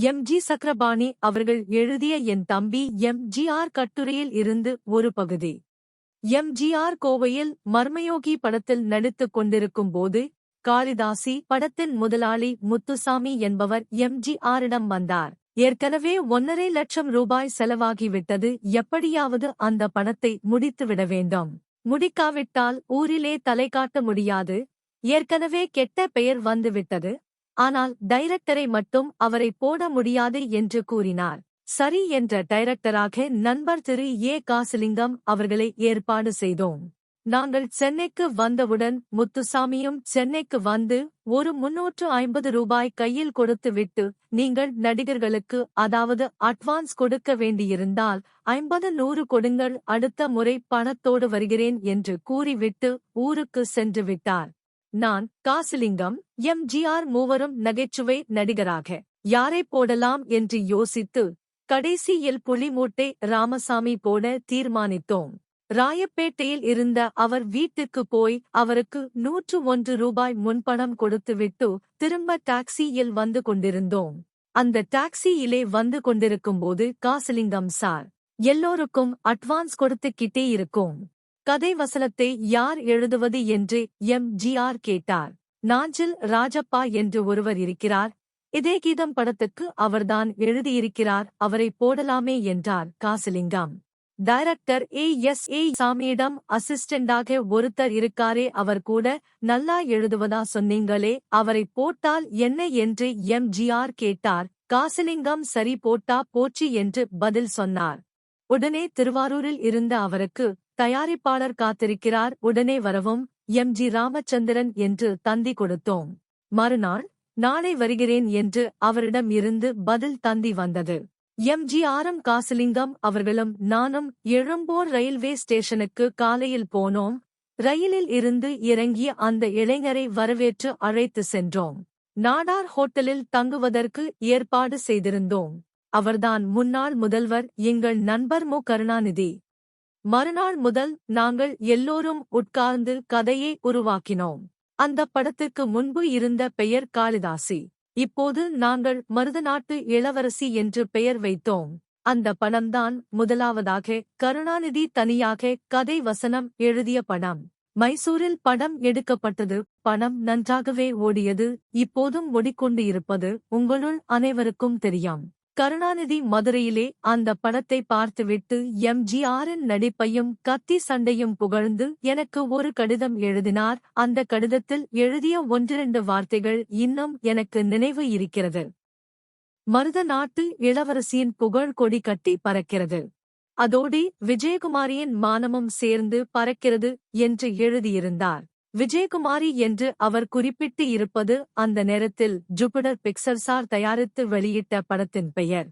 M. G. Chakrapani அவர்கள் எழுதிய என் தம்பி எம். ஜி. ஆர். கட்டுரையில் இருந்து ஒரு பகுதி. எம். ஜி. ஆர். கோவையில் மர்மயோகி படத்தில் நடித்துக் கொண்டிருக்கும் போது காளிதாசி படத்தின் முதலாளி முத்துசாமி என்பவர் எம். ஜி. ஆரிடம் வந்தார். ஏற்கனவே ஒன்னரை லட்சம் ரூபாய் செலவாகிவிட்டது. எப்படியாவது அந்த பணத்தை முடித்துவிட வேண்டும். முடிக்காவிட்டால் ஊரிலே தலை காட்ட முடியாது. ஏற்கனவே கெட்ட பெயர் வந்துவிட்டது. ஆனால் டைரக்டரை மட்டும் அவரை போட முடியாது என்று கூறினார். சரி என்ற டைரக்டராக நண்பர் திரு ஏ. காசிலிங்கம் அவர்களை ஏற்பாடு செய்தோம். நாங்கள் சென்னைக்கு வந்தவுடன் முத்துசாமியும் சென்னைக்கு வந்து ஒரு முன்னூற்று ஐம்பது ரூபாய் கையில் கொடுத்துவிட்டு நீங்கள் நடிகர்களுக்கு அதாவது அட்வான்ஸ் கொடுக்க வேண்டியிருந்தால் ஐம்பது நூறு கொடுங்கள் அடுத்த முறை பணத்தோடு வருகிறேன் என்று கூறிவிட்டு ஊருக்கு சென்று விட்டார். நான் காசிலிங்கம் எம். ஜி. ஆர். மூவரும் நகைச்சுவை நடிகராக யாரை போடலாம் என்று யோசித்து கடைசியில் புலிமூட்டை ராமசாமி போட தீர்மானித்தோம். ராயப்பேட்டையில் இருந்த அவர் வீட்டுக்கு போய் அவருக்கு நூற்று ஒன்று ரூபாய் முன்பணம் கொடுத்துவிட்டு திரும்ப டாக்ஸியில் வந்து கொண்டிருந்தோம். அந்த டாக்ஸியிலே வந்து கொண்டிருக்கும்போது காசிலிங்கம் சார் எல்லோருக்கும் அட்வான்ஸ் கொடுத்துக்கிட்டே இருக்கும். கதை வசனத்தை யார் எழுதுவது என்று எம். ஜி. ஆர். கேட்டார். நாஞ்சில் ராஜப்பா என்று ஒருவர் இருக்கிறார். இதே கீதம் படத்துக்கு அவர்தான் எழுதியிருக்கிறார். அவரை போடலாமே என்றார் Kasilingam. Director A. S. A. சாமியிடம் அசிஸ்டண்டாக ஒருத்தர் இருக்காரே அவர் கூட நல்லா எழுதுவதா சொன்னீங்களே அவரை போட்டால் என்ன என்று எம். ஜி. ஆர். கேட்டார். காசிலிங்கம் சரி போட்டா போச்சு என்று பதில் சொன்னார். உடனே திருவாரூரில் இருந்த அவருக்கு தயாரிப்பாளர் காத்திருக்கிறார். உடனே வரவும் எம். ஜி. ராமச்சந்திரன் என்று தந்தி கொடுத்தோம். மறுநாள் நாளை வருகிறேன் என்று அவரிடம் இருந்து பதில் தந்தி வந்தது. எம். ஜி. ஆரம் காசிலிங்கம் அவர்களும் நானும் எழும்போர் ரயில்வே ஸ்டேஷனுக்கு காலையில் போனோம். ரயிலில் இருந்து இறங்கிய அந்த இளைஞரை வரவேற்று அழைத்து சென்றோம். நாடார் ஹோட்டலில் தங்குவதற்கு ஏற்பாடு செய்திருந்தோம். அவர்தான் முன்னாள் முதல்வர் எங்கள் நண்பர் மு. கருணாநிதி. மறுநாள் முதல் நாங்கள் எல்லோரும் உட்கார்ந்து கதையை உருவாக்கினோம். அந்த படத்திற்கு முன்பு இருந்த பெயர் காளிதாசி. இப்போது நாங்கள் மருதநாட்டு இளவரசி என்று பெயர் வைத்தோம். அந்த பணம்தான் முதலாவதாக கருணாநிதி தனியாக கதை வசனம் எழுதிய படம். மைசூரில் படம் எடுக்கப்பட்டது. பணம் நன்றாகவே ஓடியது. இப்போதும் ஓடிக்கொண்டு இருப்பது உங்களுள் அனைவருக்கும் தெரியும். கருணாநிதி மதுரையிலே அந்த படத்தை பார்த்துவிட்டு எம். ஜி. நடிப்பையும் கத்தி சண்டையும் புகழ்ந்து எனக்கு ஒரு கடிதம் எழுதினார். அந்த கடிதத்தில் எழுதிய ஒன்றிரண்டு வார்த்தைகள் இன்னும் எனக்கு நினைவு இருக்கிறது. மருத நாட்டு இளவரசியின் புகழ் கொடி கட்டி பறக்கிறது. அதோடி விஜயகுமாரியின் மானமும் சேர்ந்து பறக்கிறது என்று எழுதியிருந்தார். விஜயகுமாரி என்று அவர் குறிப்பிட்டு இருப்பது அந்த நேரத்தில் ஜூபிடர் பிக்சர்சார் தயாரித்து வெளியிட்ட படத்தின் பெயர்.